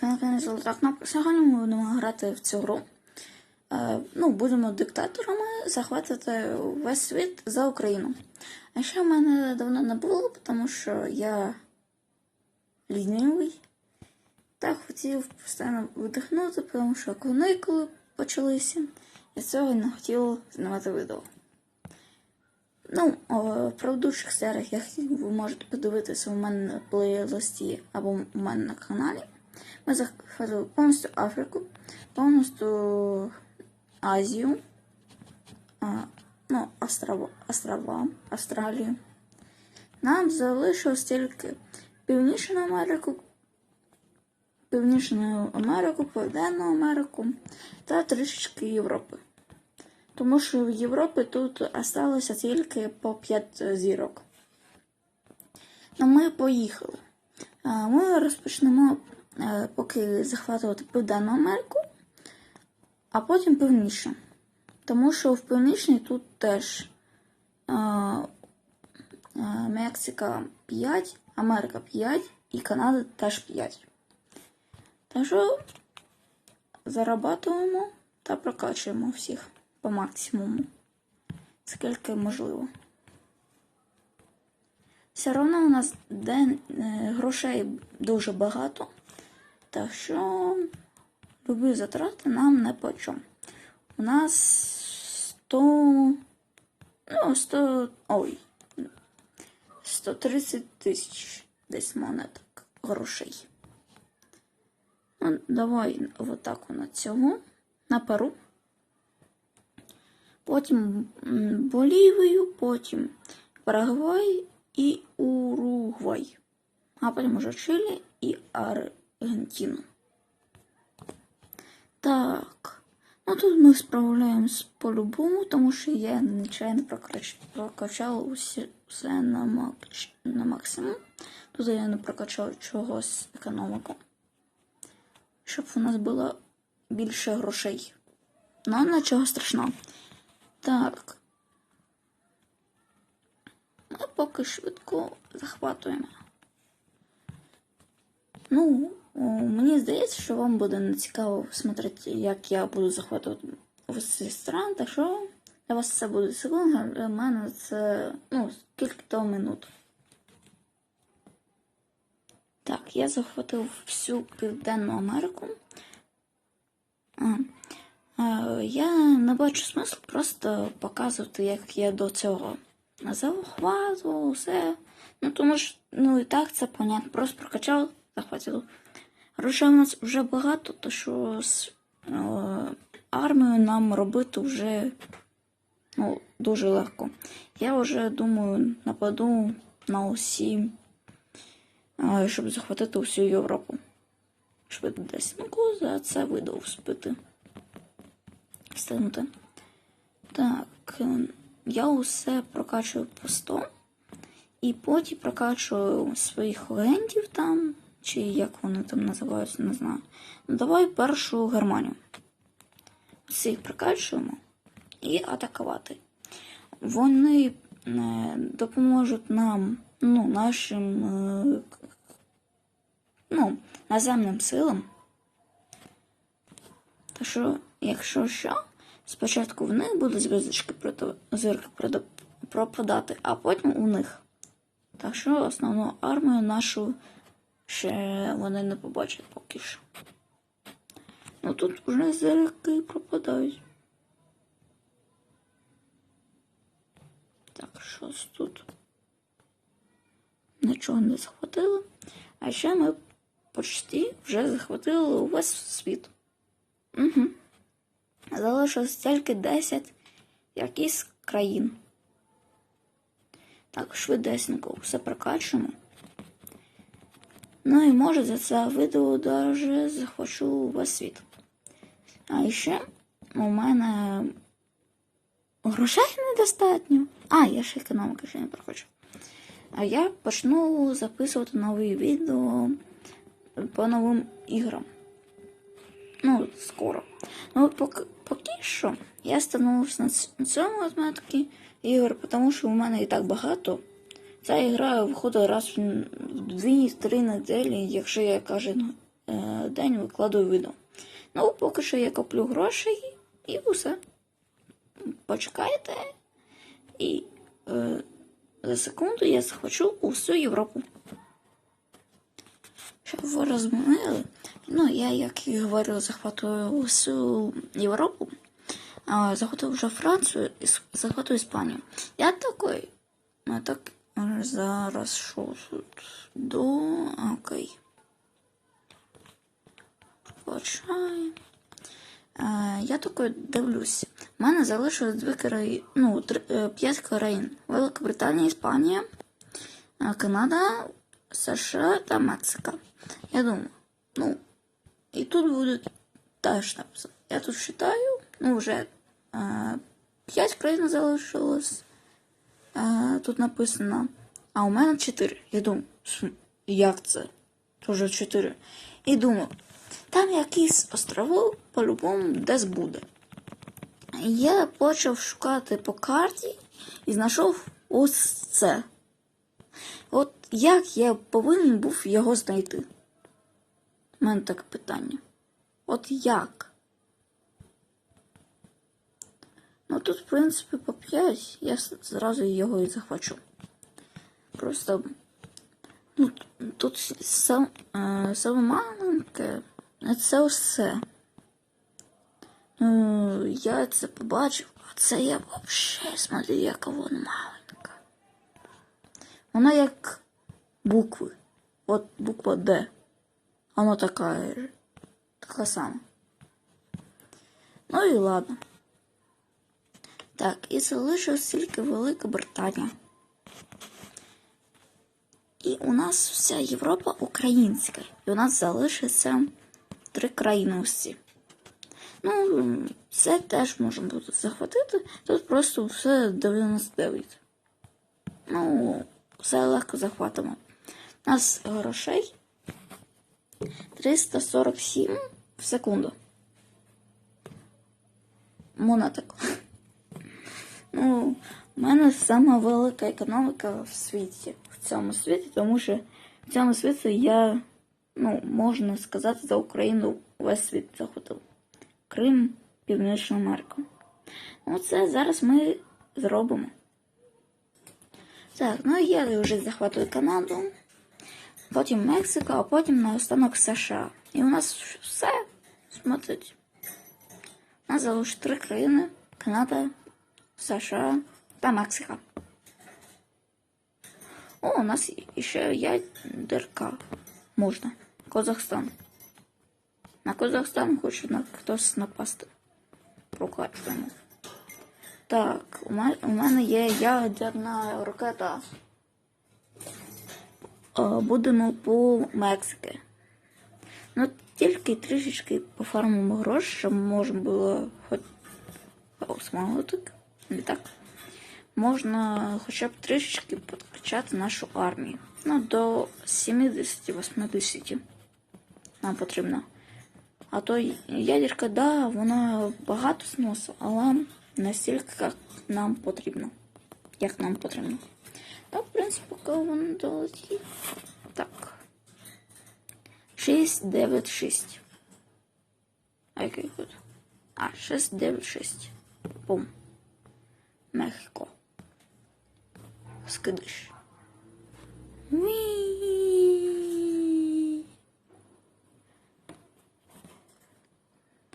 привіт, ви на Кнопка. Сьогодні ми будемо грати в цю гру. Е, ну, будемо диктаторами захватити весь світ за Україну. А ще в мене давно не було, тому що я лінивий. Так хотів постійно видихнути, тому що канікули почалися. І цього не хотів знімати відео. Ну, о, в предыдущих серіях, ви можете подивитися у мене на плейлисті або у мене на каналі, ми захватили повністю Африку, повністю Азію, а, ну, острова, острова, Австралію. Нам залишилось тільки Північну Америку, Північну Америку, Південну Америку та трішечки Європи. Тому що в Європі тут осталося тільки по 5 зірок. Ну, ми поїхали. Ми розпочнемо поки захватувати Південну Америку, а потім півніше. Тому що в північній тут теж а, а, Мексика 5, Америка 5 і Канада теж 5. Так що зарабатуємо та прокачуємо всіх по максимуму, скільки можливо. Все одно у нас день е, грошей дуже багато, так що любі затрати нам не по чому. У нас 100, ну, 100, ой, 130 тисяч десь монеток грошей. Ну, давай отак на цього, на пару потім Болівію, потім Парагвай і Уругвай, а потім уже Чилі і Аргентину. Так. Ну тут ми справляємось по-любому, тому що я нечайно прокач... прокачав усі, все на, мак... на максимум. Тут я не прокачав чогось економіку. Щоб у нас було більше грошей. Ну, нічого страшного. Так. Ми поки швидко захватуємо. Ну, мені здається, що вам буде не цікаво смотрети, як я буду захватувати усі стран, так що для вас це буде секунд, для мене це ну, скільки то минут. Так, я захватив всю Південну Америку. А, Е, Я не бачу смислу просто показувати, як я до цього захватував все. Ну, тому що, ну і так це понятно. Просто прокачав, захватив. Грошей у нас вже багато, то що з е, армією нам робити вже ну, дуже легко. Я вже думаю, нападу на усі, е, щоб захватити всю Європу. Швидко десь. Ну, коли за це видав спити встигнути. Так, е, я усе прокачую по 100. І потім прокачую своїх агентів там, чи як вони там називаються, не знаю. Ну, давай першу Германію. Всіх прокачуємо і атакувати. Вони е, допоможуть нам, ну, нашим е, ну, наземним силам. Та що, якщо що, спочатку в них будуть зв'язочки зірки пропадати, а потім у них. Так що основну армію нашу ще вони не побачать поки що. Ну тут вже зірки пропадають. Так, щось тут. Нічого не захватили. А ще ми почти вже захватили увесь світ. Угу. Залишилось тільки 10 якісь країн. Так, швидесенько все прокачуємо. Ну і може за це відео даже захочу весь світ. А ще у мене грошей недостатньо. А, я ще економіки ще не прохочу. А я почну записувати нові відео по новим іграм. Ну, скоро. Ну, поки, поки що я становився на цьому отметки ігор, тому що у мене і так багато. Ця ігра виходить раз в 2-3 неділі, якщо я кожен е, день викладаю відео. Ну, поки що я коплю грошей і усе. Почекайте. І е, за секунду я захвачу усю Європу. Щоб ви розуміли, ну я, як і говорив, захватую усю Європу, а захватив вже Францію і захватую Іспанію. Я такий. Так зараз що тут? До. Окей. Почай. Е, я такой дивлюсь. У мене залишилось дві країни, ну, три, е, п'ять країн. Велика Британія, Іспанія, е, Канада, США та Мексика. Я думаю, ну, і тут буде теж написано. Я тут читаю, ну, вже е, п'ять країн залишилось. Тут написано. А у мене чотири. Я думаю, як це? Тоже чотири. І думаю, там якийсь островок по-любому десь буде. Я почав шукати по карті і знайшов ось це. От як я повинен був його знайти? У мене таке питання. От як? Ну тут, в принципі, по 5 я зразу його і захвачу. Просто ну, тут сам, е, саме маленьке, це все. Ну, я це побачив, а це я взагалі смотрю, яка вона маленька. Вона як букви. От буква Д. Вона така, така сама. Ну і ладно. Так, і залишилась тільки Велика Британія. І у нас вся Європа українська. І у нас залишиться три країни усі. Ну, це теж можна буде захватити. Тут просто все 99. Ну, все легко захватимо. У нас грошей 347 в секунду. Монеток. Ну, у мене сама велика економіка в світі, в цьому світі, тому що в цьому світі я, ну, можна сказати, за Україну весь світ захопив. Крим, Північну Америку. Ну, це зараз ми зробимо. Так, ну я вже захватую Канаду, потім Мексику, а потім наостанок США. І у нас все, смотрите. У нас залишилось три країни: Канада, США та Мексика. О, у нас ще ядерка. Можна. Казахстан. На Казахстан хоче на хтось напасти. Прокачуємо. Так, у мене, є ядерна ракета. Будемо по Мексики. Ну, тільки трішечки пофармимо гроші, щоб можна було хоч осмалотик. Не так. Можна хоча б трішечки підкачати нашу армію. Ну, до 70-80 нам потрібно. А то ядерка, да, вона багато сносу, але не стільки, як нам потрібно. Як нам потрібно. Так, в принципі, поки воно долетить. Так. 6, 9, 6. А який код? А, 6, 9, 6. Бум. Мехіко. Скидиш.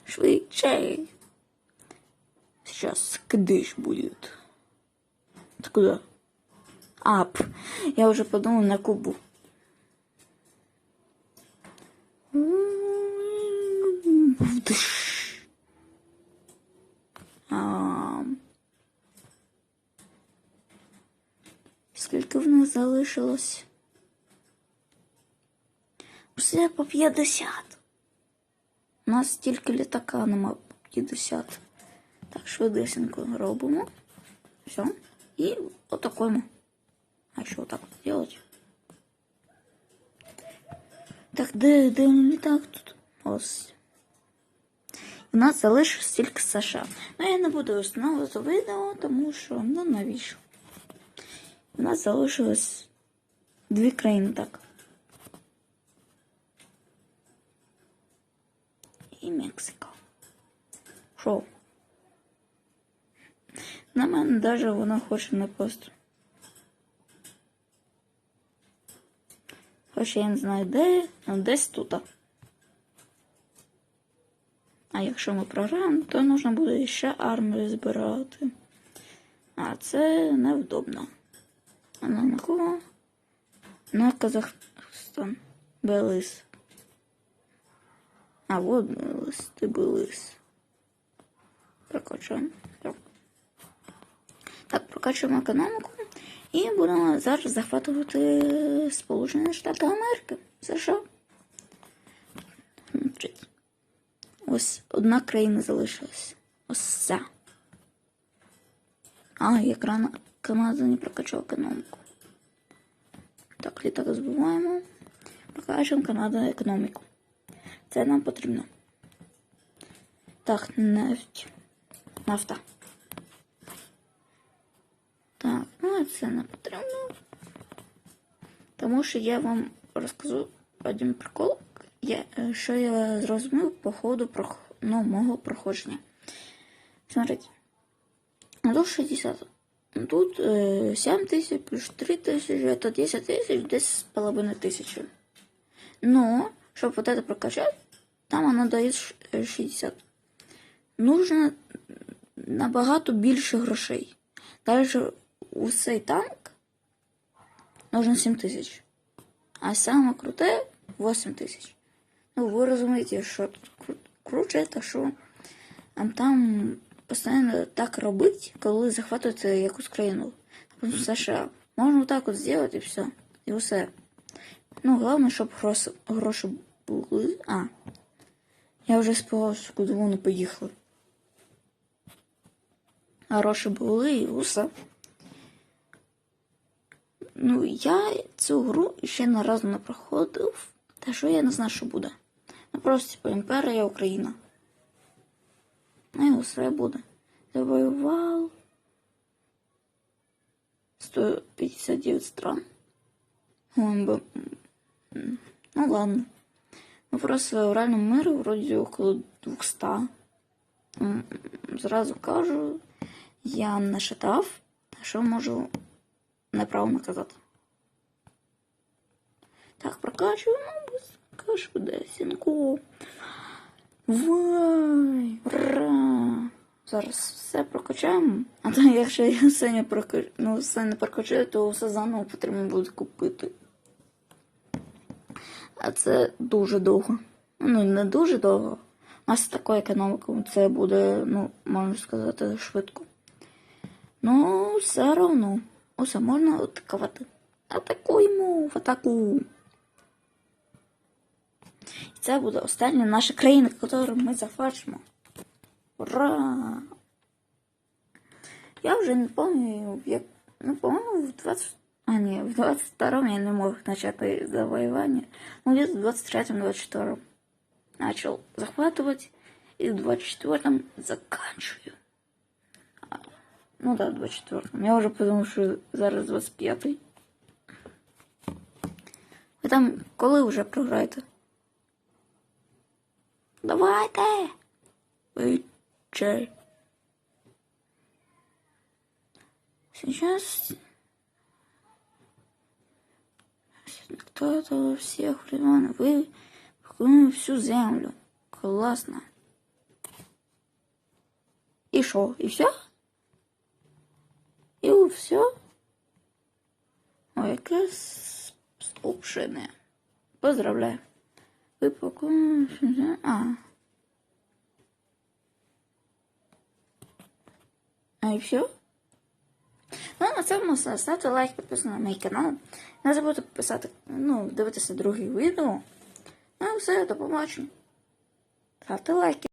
Швидше. Сейчас скидиш будет. Ты куда? Ап. Я уже подумал на Кубу. Залишилось? Все по 50. У нас тільки літака нема по 50. Так, швидесенько робимо. Все. І отакуємо. А що так делать? Так, де, де літак тут? Ось. У нас залишилось тільки США. Ну, я не буду встановлювати відео, тому що, ну навіщо? У нас залишилось дві країни так. і Мексика. Що? На мене навіть воно хоче не пост. Хоча я не знаю де, але десь тут. А якщо ми програємо, то нужно буде ще армію збирати. А це невдобно. На кого? На Казахстан. Белис. А вот Белис, ти Белис. Прокачуємо. Так. Так, прокачуємо економіку. І будемо зараз захватувати Сполучені Штати Америки. США. Ось одна країна залишилась. Ось ця. А, якраз Канада не прокачала економіку. Так, літак збиваємо. Прокачуємо Канада економіку. Це нам потрібно. Так, нефть. Нафта. Так, ну це не потрібно. Тому що я вам розкажу один прикол, я, е, що я зрозумів по ходу ну, мого проходження. Смотрите. Ну, Тут 60. Ну, Тут е, 7 тисяч плюс 3 тисячі, это 10 тисяч, десь з половиною тисячі. Но, чтобы вот это прокачать, там оно дает ш- е, 60. Нужно набагато більше грошей. Далі у цей танк нужно 7 тисяч. А саме круте 8 тисяч. Ну, ви розумієте, що тут кру- круче, це що а там постійно так робить, коли захватуєте якусь країну. Наприклад, США. Можна так от зробити і все. І все. Ну, головне, щоб гроші, гроші були. А. Я вже сподівався, куди вони поїхали. Гроші були і усе. Ну, я цю гру ще не разу не проходив, та що я не знаю, що буде. Ну просто типу імперія Україна. Ну і усе буде. Завоював 159 стран. Ой, бо- м, Ну ладно. Ну просто в реальному мирі вроді около 200. М, Зразу кажу, я не читав, та що можу неправильно казати. Так, прокачуємо, каш буде сінку. Вай! Зараз все прокачаємо. А то якщо я все не прокачу, ну, все не прокачаю, то все заново потрібно буде купити. А це дуже довго. Ну, не дуже довго. У нас такою економікою це буде, ну, можна сказати, швидко. Ну, все одно. Усе можна атакувати. Атакуємо в атаку. І це буде остання наша країна, яку ми захвачимо. Ура! Я вже не пам'ятаю, як. Ну, по-моєму, в 20. А, ні, в 22-му я не мог почати завоювання. Ну, где-то в 23-м, 24-м начал захватывать. И в 24-м заканчиваю. А, Ну да, в 24-м. Я вже подумав, що зараз 25-й. Ви там коли вже програєте? Давайте! Ви Сейчас кто-то во всех времен вы покинули всю землю. Классно. И шо? И все? И все? Ой, яке спокшене. Поздравляю. Ви покинули. А. А і все? Ну, на цьому все. Ставте лайк, підписуйтесь на мій канал. Не забудьте підписати, ну, дивитися другі відео. Ну, все, до побачення. Ставте лайки.